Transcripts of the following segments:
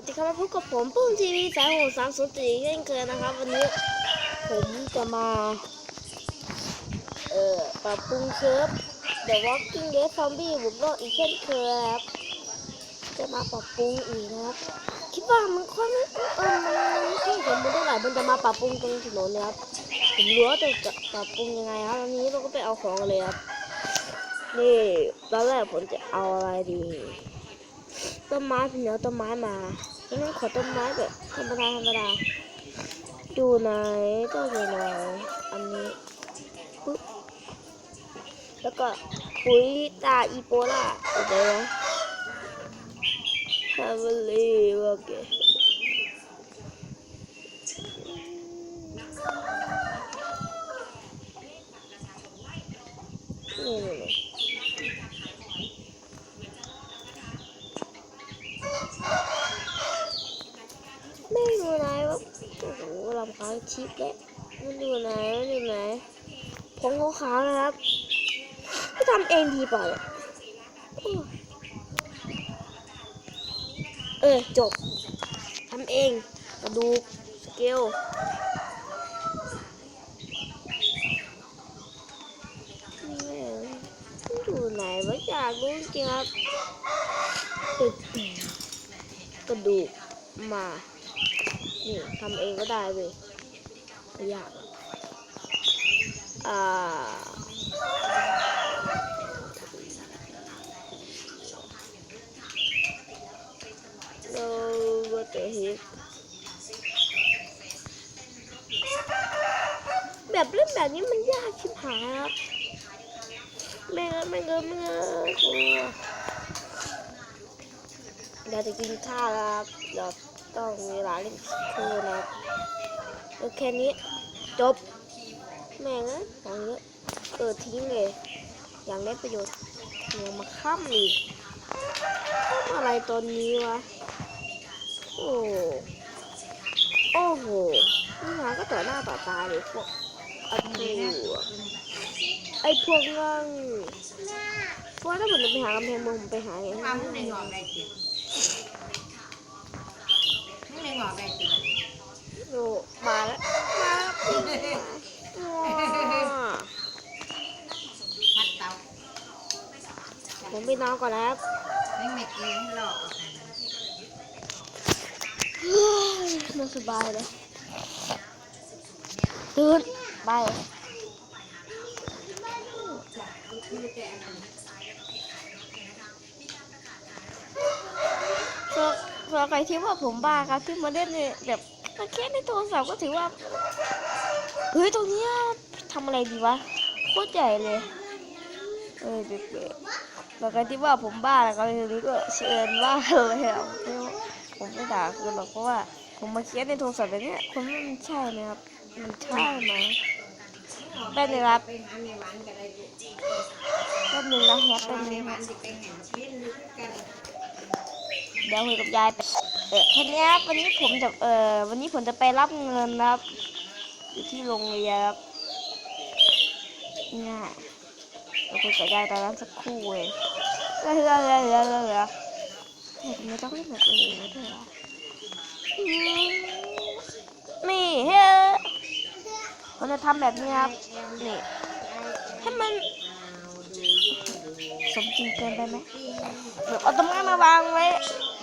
วัสดีครับมาพบกับผมปุ้มทีวีสายหกสามศูนย์สี่เช่นเคยนะครับ วันนี้ผมจะมา เอ่อปรับปรุงเซิร์ฟ The Walking Dead Zombie บุกโลกอีกเช่นเคยครับ จะมาปรับปรุงอีกนะครับ คิดว่ามันค่อยไม่เออมันไม่ค่อยสมบูรณ์เท่าไหร่มันจะมาปรับปรุงตรงถนนเลยครับผมรู้ว่าจะปรับปรุงยังไงครับวันนี้เราก็ไปเอาของเลยครับนี่ตอนแรกผมจะเอาอะไรดี ต้นไม้ผมเอาต้นไม้มาแล้วงั้นขอต้นไม้แบบธรรมดาธรรมดาดูไหนต้องอยู่ไหนอันนี้ปึ๊บแล้วก็ปุ๋ยตาอีโปล่าเดี๋ยวนะฮาเวลีโอเคนี่นี่นี่ ไม่รู้ไหนว่า โอ้โหลำค้างชิปแล้วมันอยู่ไหนมันอยู่ไหนผงขาวๆนะครับก็ทำเองดีเปล่าเออจบทำเองกระดูกสเกลอยู่ไหนวะอยากรู้จริงครับตึกกระดูกมา นี่ทำเองก็ได้เว้ยไม่ยากอ่าเราว่าจะเห็นแบบเล่นแบบนี้มันยากชิบหายครับไม่เงินไม่เงินไม่เงินกลัวเราจะกินข้าวครับเรา ต้องมีเวลาเล่นครู่นะครับแล้วแค่นี้จบ แม่งเอ้ยของเยอะเออทิ้งเลย อย่างได้ประโยชน์ยังมาค้ำอีกอะไรตอนนี้วะ โอ้โอ้โหนี่หาก็ต่อหน้าต่อตาเลยพวกอันนี้ไอ้พวกนั่งเพราะว่าถ้าผมจะไปหากำแพงเมืองผมไปหาไงว่ามในงอกได้ติมึงใน งอกได้ติโอ้มาแล้วมาแล้วพี่ว้าพัดเตาผมไปนอนก่อนนะครับไม่ไม่กินหรอกนอนสบายเลยตื่นไปส่วน ส่วนใครที่ว่าผมบ้าครับที่มาเล่นเนี่ยแบบมาแค่ในโทรศัพท์ก็ถือว่าเฮ้ยตรงเนี้ยทำอะไรดีวะโคตรใหญ่เลยเออเด็กๆแล้วใครที่ว่าผมบ้าแล้วก็ทีนี้ก็เชิญว่าเลยครับผมไม่ด่าคุณหรอกเพราะว่าผมมาเขียนในโทรศัพท์แบบเนี้ยคนว่ามันใช่ไหมครับมันใช่ไหมแป๊บนึงครับไปหาในวันก็ได้แป๊บนึงนะแฮปตอแป๊นบนนึงวันสิไป เดี๋ยวคุยกับยายไปเออแค่นี้ครับวันนี้ผมจะเออวันนี้ผมจะไปรับเงินนะครับอยู่ที่โรงเรียนครับง่ายเราคุยกับยายตอนนั้นสักครู่เลยเฮ้ยเฮ้ยเฮ้ยเฮ้ยเฮ้ยเฮ้ยเฮ้ยไม่ต้องเล่นแบบนี้ด้วยออืมนี่เฮ้ยผมจะทำแบบนี้ครับนี่ให้มัน สมจริงเกินไปไหมแบบเอาต้นไม้มาวางไว้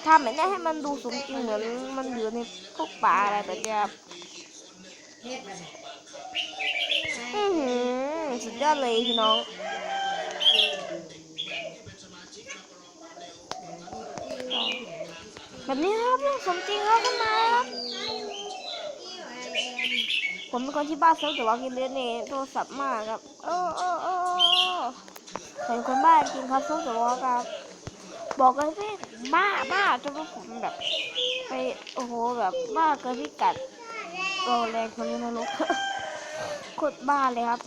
ทำแบบนี้ให้มันดูสมจริงเหมือนมันอยู่ในพวกป่าอะไรแบบนี้ครับเฮ็ดอะไรอือหือสุดยอดเลยพี่น้องแบบนี้ครับสมจริงครับคุณนาครับผมเป็นคนที่บ้าเซิร์ฟแต่ว่ากินเลือดในโทรศัพท์มากครับโอ้โอ้โอ้โอ้ เป็นคนบ้าจริงครับเซิร์ฟแต่ว่าครับ บอกกันสิบ้าบ้าจนว่าผมแบบ ไปโอ้โหแบบบ้าเกินพิกัดโอ้แรงคนนี้นรกโคตรบ้าเลยครับ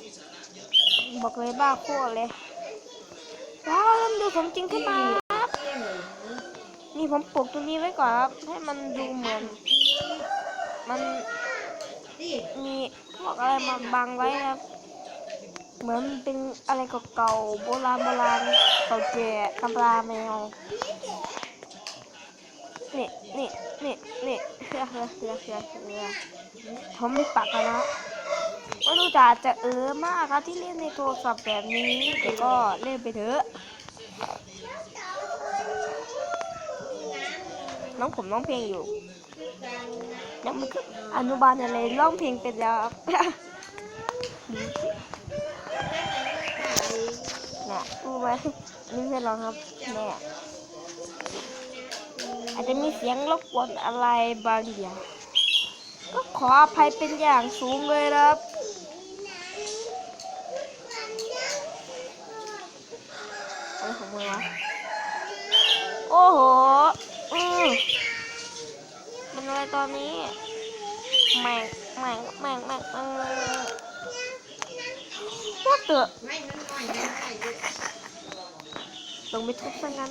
บอกเลยบ้าโคตรเลยว้าวเริ่มดูสมจริงขึ้นมาครับ นี่ผมปลูกตรงนี้ไว้ก่อนครับ ให้มันดูเหมือน มันมีพวกอะไรมาบังไว้ครับ เหมือนเป็นอะไรเก่าๆโบราณโบราณเก่าแก่ตำราแมวนี่นี่นี่นี่เฮือเฮือเฮือเฮือเฮือผมไม่ปักนะไม่รู้จะอาจะเออมากครับที่เล่นในโทรศัพท์แบบนี้แต่ก็เล่นไปเถอะน้องผมร้องเพลงอยู่ยังไม่ขึ้นอนุบาลอะไรร้องเพลงเป็นแล้วครับ น่ะรู้ไหมนี่เพื่อนร้องครับแม่อาจจะมีเสียงรบกวนอะไรบางอย่าง ก็ขออภัยเป็นอย่างสูงเลยครับ อะไรของมึงวะ โอ้โห อืมมันอะไรตอนนี้แม่งแม่งแม่งแม่งแม่งว่า ลงไปทุบซะงั้น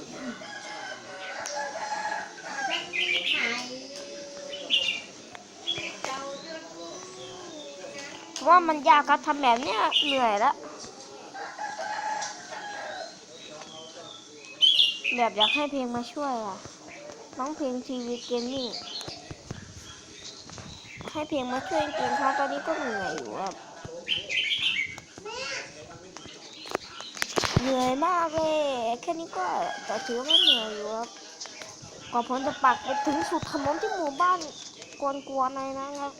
เพราะว่ามันยากครับทำแบบเนี้ยเหนื่อยแล้วแบบอยากให้เพลงมาช่วยอะน้องเพลงทีวีเกมมิ่งให้เพลงมาช่วยจริงๆครับตอนนี้ก็เหนื่อยอยู่ครับ เหนื่อยมากเลยแค่นี้ก็แต่ถือว่าเหนื่อยอยู่ครับกว่าผมจะปักไปถึงสุดถนนที่หมู่บ้านกวนๆในนะครับ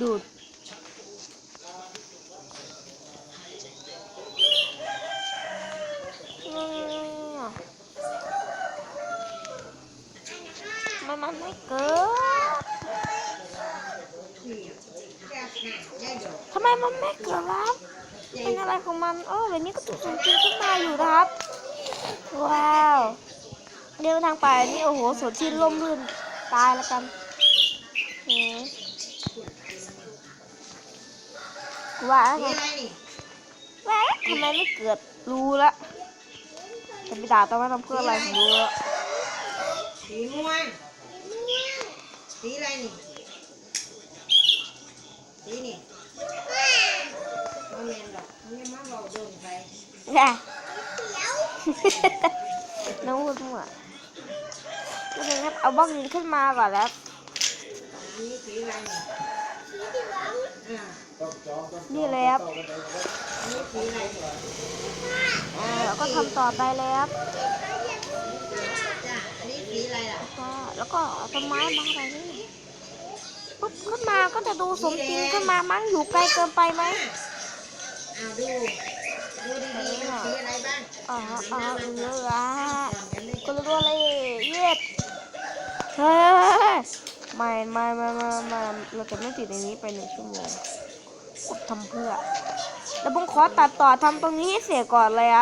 ดูดมันมันไม่เกิดนี่แก้หน้าได้ดอกทำไมมันไม่เกิดครับ เป็นอะไรของมันเออเดี๋ยวนี้ก็ถูกจริงขึ้นมาอยู่นะครับ ว้าวเดินทางไปนี่โอ้โหสดชื่นร่มรื่นตายแล้วกันเฮ้ว่าสีไงอะไรนี่แม่ทำไมไม่เกิดรู้ละจะไปด่าตอนนั้นเพื่ออะไรผมรู้ละสีม่วงสีอะไรนี่สีนี่ แมนดอกมันยังมาบอกโดนไปแน่น้องพูดมั่วก็เลยครับเอาบล็อกนี้ขึ้นมาก่อนแล้วนี่สีอะไรอ่านี่เลยครับนี่สีอะไรอ่าแล้วก็ทำต่อไปเลยครับจ้าอันนี้สีอะไรล่ะก็แล้วก็เอาต้นไม้มาอะไรนี่ปุ๊บขึ้นมาก็จะดูสมจริงขึ้นมามั้งอยู่ไกลเกินไปไหม อ้าวดู ดูดีๆมันสีอะไรบ้างอ๋ออ๋อน่าเอรักออะอะก่อนกันเลยก็รู้อะไรเย็ดเฮ้ยไม่ไม่ไม่ไม่ไม่เราจะไม่ติดในนี้ไปหนึ่งชั่วโมงกดทำเพื่อ แล้วผมขอตัดต่อทำตรงนี้ให้เสร็จก่อนเลยอะ